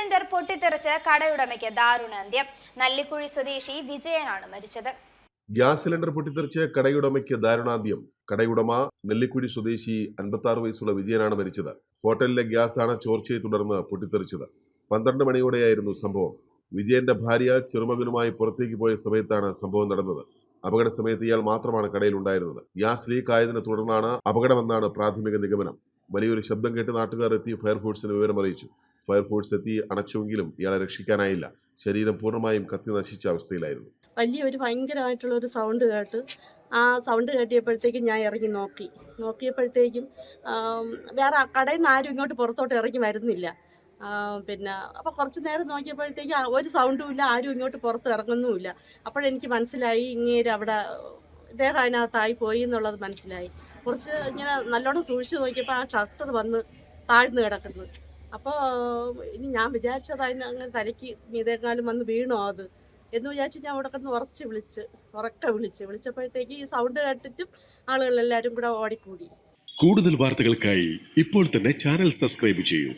Cylinder പൊട്ടിത്തെറിച്ച് കടയുടമയ്ക്ക് ദാരുണ അന്ത്യം. നല്ലിക്കുഴി സ്വദേശി വിജയനാണ് മരിച്ചത്. ഗ്യാസ് സിലിണ്ടർ പൊട്ടിത്തെറിച്ച് കടയുടമയ്ക്ക് ദാരുണാന്ത്യം. കടയുടമ നെല്ലിക്കുഴി സ്വദേശി അൻപത്തി വയസ്സുള്ള വിജയനാണ് മരിച്ചത്. ഹോട്ടലിലെ ഗ്യാസാണ് ചോർച്ചയെ തുടർന്ന് പൊട്ടിത്തെറിച്ചത്. പന്ത്രണ്ട് മണിയോടെയായിരുന്നു സംഭവം. വിജയന്റെ ഭാര്യ ചെറുമകനുമായി പുറത്തേക്ക് പോയ സമയത്താണ് സംഭവം നടന്നത്. അപകട സമയത്ത് ഇയാൾ മാത്രമാണ് കടയിൽ ഉണ്ടായിരുന്നത് ഗ്യാസ് ലീക്ക് ആയതിനെ തുടർന്നാണ് അപകടമെന്നാണ് പ്രാഥമിക നിഗമനം. വലിയൊരു ശബ്ദം കേട്ട് നാട്ടുകാർ എത്തി ഫയർഫോഴ്സിന് വിവരം അറിയിച്ചു ഫയർഫോഴ്സ് എത്തി അണച്ചുവെങ്കിലും ഇയാളെ രക്ഷിക്കാനായില്ല. ശരീരം പൂർണമായും കത്തി നശിച്ച അവസ്ഥയിലായിരുന്നു. വലിയ ഒരു ഭയങ്കരമായിട്ടുള്ള ഒരു സൗണ്ട് കേട്ട് ആ സൗണ്ട് കേട്ടിയപ്പോഴത്തേക്കും ഞാൻ ഇറങ്ങി നോക്കി. നോക്കിയപ്പോഴത്തേക്കും വേറെ കടയിൽ നിന്ന് ആരും ഇങ്ങോട്ട് പുറത്തോട്ട് ഇറങ്ങി വരുന്നില്ല. പിന്നെ അപ്പോൾ കുറച്ച് നേരം നോക്കിയപ്പോഴത്തേക്കും ഒരു സൗണ്ടും ഇല്ല ആരും ഇങ്ങോട്ട് പുറത്ത് ഇറങ്ങുന്നുമില്ല. അപ്പോഴെനിക്ക് മനസ്സിലായി ഇങ്ങേര് അവിടെ ഇദ്ദേഹം അതിനകത്തായി പോയി എന്നുള്ളത് മനസ്സിലായി. കുറച്ച് ഇങ്ങനെ നല്ലോണം സൂക്ഷിച്ച് നോക്കിയപ്പോൾ ആ ഷട്ടർ വന്ന് താഴ്ന്നു കിടക്കുന്നു. അപ്പോൾ ഇനി ഞാൻ വിചാരിച്ചത് അതിന് അങ്ങനെ തലയ്ക്ക് മീതേക്കാളും വന്ന് വീണോ അത് എന്ന് വിചാരിച്ച് ഞാൻ അവിടെ കിടന്ന് ഉറച്ച് വിളിച്ച് ഉറക്കെ വിളിച്ച് വിളിച്ചപ്പോഴത്തേക്ക് ഈ സൗണ്ട് കേട്ടിട്ടും ആളുകളെല്ലാവരും കൂടെ ഓടിക്കൂടി. കൂടുതൽ വാർത്തകൾക്കായി ഇപ്പോൾ തന്നെ ചാനൽ സബ്സ്ക്രൈബ് ചെയ്യൂ.